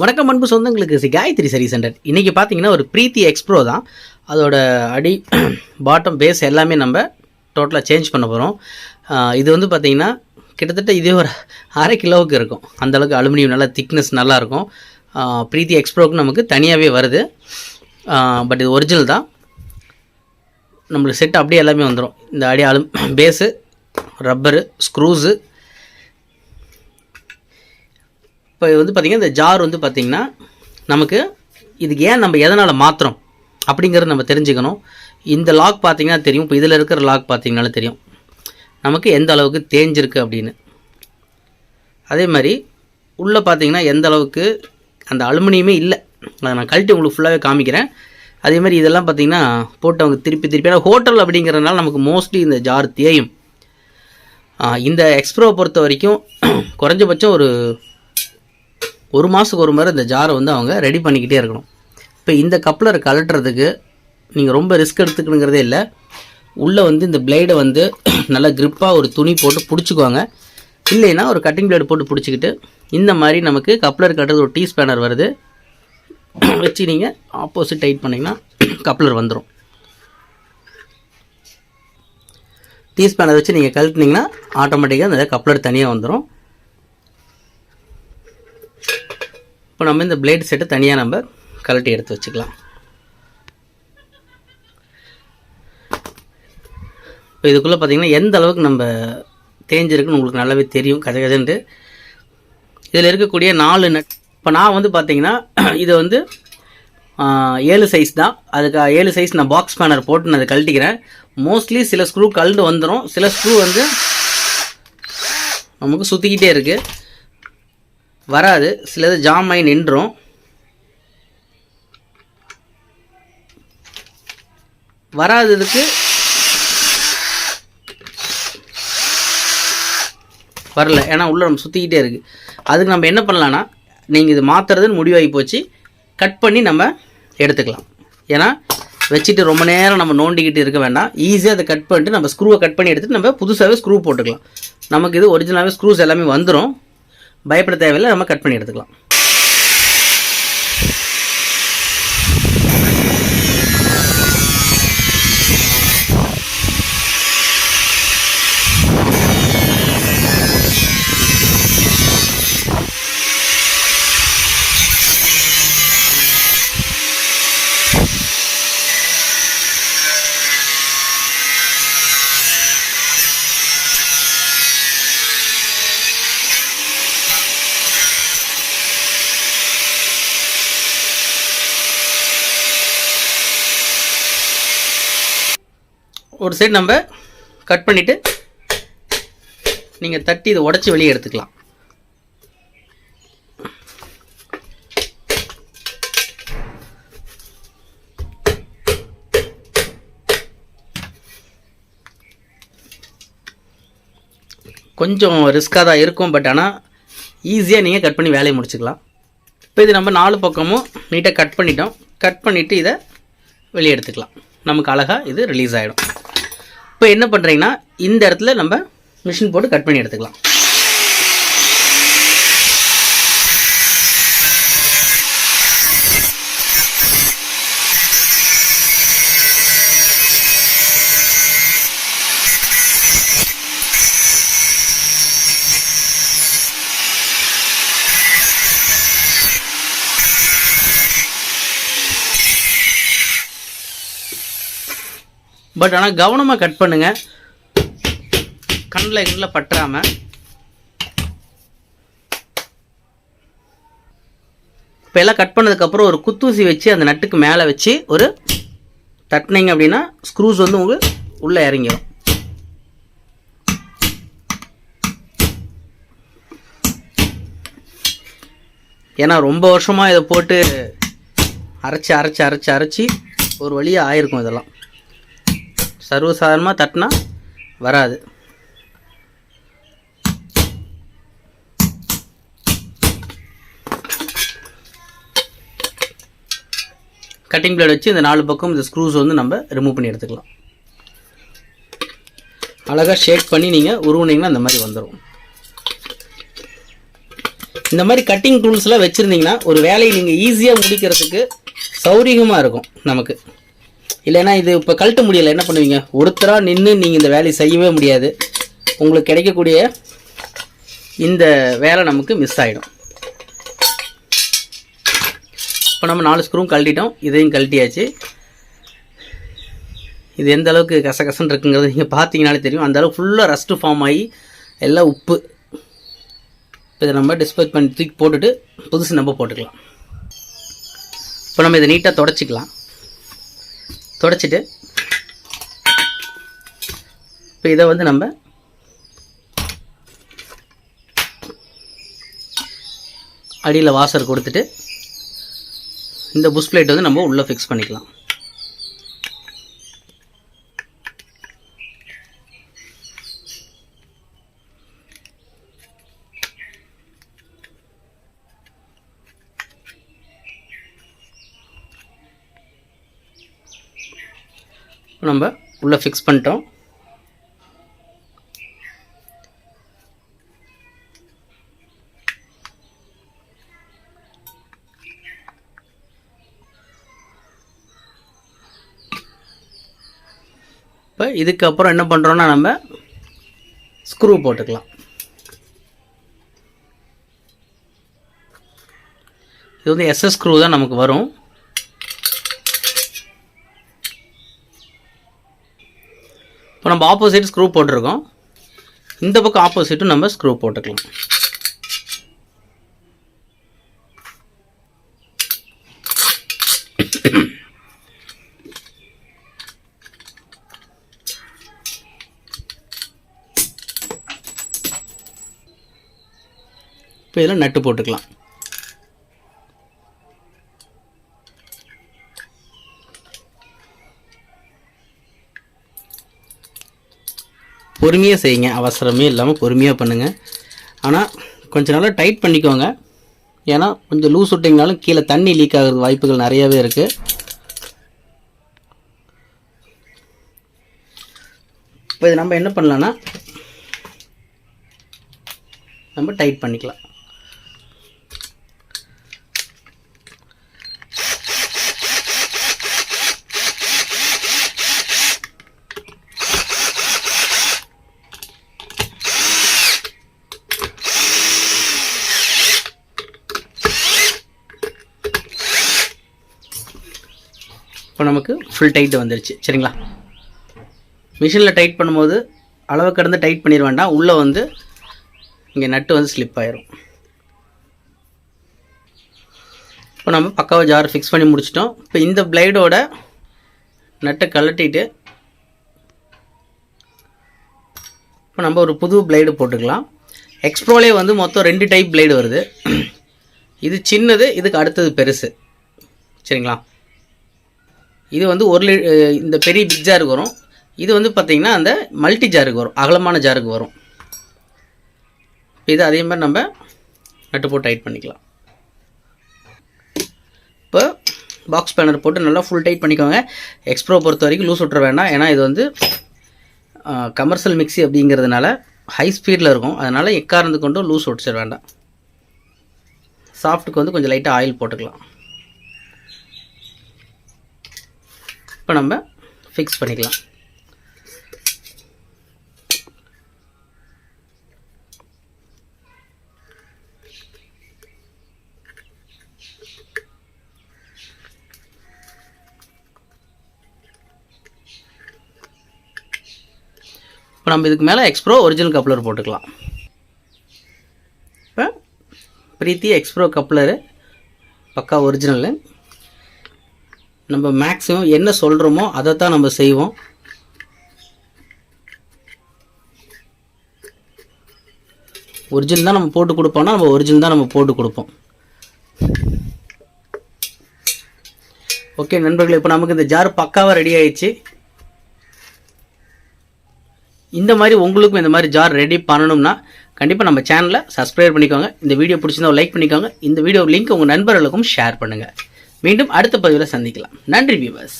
வணக்கம் அன்பு சொந்தங்களுக்கு சி காயத்ரி சரி சென்டர் இன்றைக்கி பார்த்தீங்கன்னா ஒரு பிரீத்தி எக்ஸ்ப்ரோ தான். அதோட அடி பாட்டம் பேஸ் எல்லாமே நம்ம டோட்டலாக சேஞ்ச் பண்ண போகிறோம் இது வந்து பார்த்திங்கன்னா கிட்டத்தட்ட இதே ஒரு அரை கிலோவுக்கு இருக்கும். அந்தளவுக்கு அலுமினியம் நல்லா திக்னஸ் நல்லாயிருக்கும் பிரீத்தி எக்ஸ்ப்ரோவுக்கு நமக்கு தனியாகவே வருது. பட் இது ஒரிஜினல் தான். நம்மளுக்கு செட் அப்படியே எல்லாமே வந்துடும் இந்த அடி அலு பேஸு ரப்பரு ஸ்க்ரூஸு இப்போ வந்து பார்த்திங்கன்னா இந்த ஜார் வந்து பார்த்திங்கன்னா நமக்கு இதுக்கு ஏன் நம்ம எதனால் மாற்றுறோம் அப்படிங்கிறத நம்ம தெரிஞ்சுக்கணும். இந்த லாக் பார்த்திங்கன்னா தெரியும். இப்போ இதில் இருக்கிற லாக் பார்த்திங்கனாலும் தெரியும். நமக்கு எந்த அளவுக்கு தேஞ்சிருக்கு அப்படின்னு. அதே மாதிரி உள்ளே பார்த்தீங்கன்னா எந்த அளவுக்கு அந்த அலுமினியமே இல்லை. அதை நான் கழட்டி உங்களுக்கு ஃபுல்லாகவே காமிக்கிறேன். அதே மாதிரி இதெல்லாம் பார்த்தீங்கன்னா போட்டு அவங்க திருப்பி திருப்பி. ஏன்னா ஹோட்டல் அப்படிங்கிறதுனால நமக்கு மோஸ்ட்லி இந்த ஜார் தேயும். இந்த எக்ஸ்ப்ரோவை பொறுத்த வரைக்கும் குறைஞ்சபட்சம் ஒரு ஒரு மாதத்துக்கு ஒரு முறை இந்த ஜாரை வந்து அவங்க ரெடி பண்ணிக்கிட்டே இருக்கணும். இப்போ இந்த கப்ளரை கழட்டுறதுக்கு நீங்கள் ரொம்ப ரிஸ்க் எடுத்துக்கணுங்கிறதே இல்லை. உள்ளே வந்து இந்த பிளேடை வந்து நல்லா க்ரிப்பாக ஒரு துணி போட்டு பிடிச்சிக்குவாங்க. இல்லைன்னா ஒரு கட்டிங் பிளேடு போட்டு பிடிச்சிக்கிட்டு இந்த மாதிரி நமக்கு கப்ளர் கட்டுறது ஒரு டீ ஸ்பேனர் வருது. வச்சு நீங்கள் ஆப்போசிட் டைட் பண்ணிங்கன்னா கப்ளர் வந்துடும் டீ ஸ்பேனர் வச்சு நீங்கள் கழட்டினீங்கன்னா ஆட்டோமேட்டிக்காக அந்த கப்ளர் தனியாக வந்துடும் இப்போ நம்ம இந்த பிளேட் செட்டை தனியாக நம்ம கழட்டி எடுத்து வச்சுக்கலாம். இப்போ இதுக்குள்ளே பார்த்தீங்கன்னா எந்த அளவுக்கு நம்ம தேஞ்சிருக்குன்னு உங்களுக்கு நல்லாவே தெரியும் கஜ கஜன்ட்டு. இதில் இருக்கக்கூடிய நாலு நட் இப்போ நான் வந்து பார்த்திங்கன்னா இதை வந்து ஏழு சைஸ் தான். அதுக்கு ஏழு சைஸ் நான் பாக்ஸ் பேனர் போட்டு நான் அதை கழட்டிக்கிறேன். மோஸ்ட்லி சில ஸ்க்ரூ கழண்டு வந்துடும் சில ஸ்க்ரூ வந்து நமக்கு சுற்றிக்கிட்டே இருக்குது வராது. சிலது ஜாம் ஆகி நின்றும். வராததுக்கு வரல. ஏன்னா உள்ளே நம்ம சுற்றிக்கிட்டே இருக்குது அதுக்கு நம்ம என்ன பண்ணலான்னா நீங்கள் இது மாற்றுறதுன்னு முடிவாகி போச்சு. கட் பண்ணி நம்ம எடுத்துக்கலாம். ஏன்னா வச்சுட்டு ரொம்ப நேரம் நம்ம நோண்டிக்கிட்டு இருக்க வேண்டாம். ஈஸியாக அதை கட் பண்ணிட்டு நம்ம ஸ்க்ரூவை கட் பண்ணி எடுத்துகிட்டு நம்ம புதுசாகவே ஸ்க்ரூ போட்டுக்கலாம். நமக்கு இது ஒரிஜினலாகவே ஸ்க்ரூஸ் எல்லாமே வந்துடும் பயப்பட தேவையில்லை நம்ம கட் பண்ணி எடுத்துக்கலாம். ஒரு சைடு நம்ம கட் பண்ணிவிட்டு நீங்கள் தட்டி இதை உடச்சி வெளியே எடுத்துக்கலாம். கொஞ்சம் ரிஸ்க்காக தான் இருக்கும் பட் ஆனால் ஈஸியாக நீங்கள் கட் பண்ணி வேலையை முடிச்சுக்கலாம். இப்போ இது நம்ம நாலு பக்கமும் நீட்டாக கட் பண்ணிட்டோம். கட் பண்ணிவிட்டு இதை வெளியே எடுத்துக்கலாம். நமக்கு அழகாக இது ரிலீஸ் ஆகிடும் இப்போ என்ன பண்ணுறீங்கன்னா இந்த இடத்துல நம்ம மிஷின் போட்டு கட் பண்ணி எடுத்துக்கலாம். பட் ஆனால் கவனமாக கட் பண்ணுங்கள் கண்ணில் கண்ணில் பற்றாமல் இப்போ எல்லாம் கட் பண்ணதுக்கப்புறம் ஒரு குத்தூசி வச்சு அந்த நட்டுக்கு மேலே வச்சு ஒரு தட்டினீங்க அப்படின்னா ஸ்க்ரூஸ் வந்து உங்களுக்கு உள்ளே இறங்கிடும் ஏன்னா ரொம்ப வருஷமாக இதை போட்டு அரைச்சி அரைச்சி அரைச்சி அரைச்சி ஒரு வழியாக ஆயிருக்கும் இதெல்லாம். சர்வசாதாரணமாக தட்டினா வராது. கட்டிங் பிளேட் வச்சு இந்த நாலு பக்கம் இந்த ஸ்க்ரூஸ் வந்து நம்ம ரிமூவ் பண்ணி எடுத்துக்கலாம். அழகாக ஷேக் பண்ணி நீங்கள் உருவுனீங்கன்னா இந்த மாதிரி வந்துடும் இந்த மாதிரி கட்டிங் டூல்ஸ்லாம் வச்சுருந்தீங்கன்னா ஒரு வேலையை நீங்கள் ஈஸியாக முடிக்கிறதுக்கு சௌரியமாக இருக்கும் நமக்கு. இல்லைன்னா இது இப்போ கழட்ட முடியலை. என்ன பண்ணுவீங்க? ஒருத்தராக நின்று நீங்கள் இந்த வேலையை செய்யவே முடியாது. உங்களுக்கு கிடைக்கக்கூடிய இந்த வேலை நமக்கு மிஸ் ஆகிடும் இப்போ நம்ம நாலு ஸ்க்ரூவும் கழட்டிட்டோம். இதையும் கழட்டியாச்சு. இது எந்த அளவுக்கு கசகசன்னு இருக்குங்கிறது நீங்கள் பார்த்தீங்கனாலே தெரியும். அந்த அளவுக்கு ஃபுல்லாக ரஸ்ட்டு ஃபார்ம் ஆகி எல்லாம் உப்பு. இப்போ இதை நம்ம டிஸ்போஸ் பண்ணி தூக்கி போட்டுட்டு புதுசு நம்ம போட்டுக்கலாம். இப்போ நம்ம இதை நீட்டாக தொடச்சிக்கலாம். தொடச்சிட்டு இப்போ இதை வந்து நம்ம அடியில் வாசர் கொடுத்துட்டு இந்த புஷ் பிளேட் வந்து நம்ம உள்ளே ஃபிக்ஸ் பண்ணிக்கலாம். நம்ம உள்ளே ஃபிக்ஸ் பண்ணிட்டோம். இப்போ இதுக்கப்புறம் என்ன பண்ணுறோன்னா நம்ம ஸ்க்ரூ போட்டுக்கலாம். இது வந்து எஸ்எஸ் ஸ்க்ரூ தான் நமக்கு வரும். இப்போ நம்ம ஆப்போசிட் ஸ்க்ரூ போட்டிருக்கோம். இந்த பக்கம் ஆப்போசிட்டும் நம்ம ஸ்க்ரூ போட்டுக்கலாம். இப்போ இதில் நட்டு போட்டுக்கலாம். பொறுமையாக செய்யுங்க. அவசரமே இல்லாமல் பொறுமையாக பண்ணுங்கள் ஆனால் கொஞ்சம் நல்லா டைட் பண்ணிக்கோங்க. ஏன்னா கொஞ்சம் லூஸ் விட்டிங்கனாலும் கீழே தண்ணி லீக் ஆகிறது வாய்ப்புகள் நிறையாவே இருக்குது இப்போ இது நம்ம என்ன பண்ணலான்னா நம்ம டைட் பண்ணிக்கலாம். இப்போ நமக்கு ஃபுல் டைட் வந்துருச்சு. சரிங்களா? மிஷினில் டைட் பண்ணும்போது அளவு கடந்து டைட் பண்ணிட வேண்டாம். உள்ளே வந்து இங்கே நட்டு வந்து ஸ்லிப் ஆயிரும். இப்போ நம்ம பக்காவை ஜார் ஃபிக்ஸ் பண்ணி முடிச்சிட்டோம். இப்போ இந்த பிளைடோட நட்டை கழட்டிட்டு இப்போ நம்ம ஒரு புது பிளைடு போட்டுக்கலாம். எக்ஸ்ப்ரோலே வந்து மொத்தம் ரெண்டு டைப் பிளைடு வருது. இது சின்னது இதுக்கு அடுத்தது பெருசு. சரிங்களா? இது வந்து ஒரு லி இந்த பெரிய பிக் ஜாருக்கு வரும். இது வந்து பார்த்திங்கன்னா அந்த மல்டி ஜாருக்கு வரும். அகலமான ஜாருக்கு வரும். இது அதே மாதிரி நம்ம நட்டு போட்டு டைட் பண்ணிக்கலாம். இப்போ பாக்ஸ் பேனர் போட்டு நல்லா ஃபுல் டைட் பண்ணிக்கோங்க. எக்ஸ்ப்ரோ பொறுத்த வரைக்கும் லூஸ் விட்ற வேண்டாம். ஏன்னா இது வந்து கமர்ஷியல் மிக்ஸி அப்படிங்கிறதுனால ஹை ஸ்பீடில் இருக்கும். அதனால் எக்காரந்து கொண்டும் லூஸ் விட்டுச்சிட வேண்டாம். சாஃப்ட்டுக்கு வந்து கொஞ்சம் லைட்டாக ஆயில் போட்டுக்கலாம். இப்போ நம்ம ஃபிக்ஸ் பண்ணிக்கலாம். இப்போ நம்ம இதுக்கு மேலே எக்ஸ்ப்ரோ ஒரிஜினல் கப்ளர் போட்டுக்கலாம். இப்போ பிரீத்தி எக்ஸ்ப்ரோ கப்ளரு பக்கா ஒரிஜினலு நம்ம மேக்ஸிமம் என்ன சொல்கிறோமோ அதை தான் நம்ம செய்வோம். ஒரிஜினல் தான் நம்ம போட்டு கொடுப்போம்னா நம்ம ஒரிஜினல் தான் நம்ம போட்டு கொடுப்போம். ஓகே நண்பர்களே இப்போ நமக்கு இந்த ஜார் பக்காவாக ரெடி ஆயிடுச்சு. இந்த மாதிரி உங்களுக்கும் இந்த மாதிரி ஜார் ரெடி பண்ணணும்னா கண்டிப்பாக நம்ம சேனலை சப்ஸ்கிரைப் பண்ணிக்கோங்க. இந்த வீடியோ பிடிச்சிருந்தா லைக் பண்ணிக்கோங்க. இந்த வீடியோ லிங்க் உங்கள் நண்பர்களுக்கும் ஷேர் பண்ணுங்கள் மீண்டும் அடுத்த பதிவில் சந்திக்கலாம். நன்றி வியூவர்ஸ்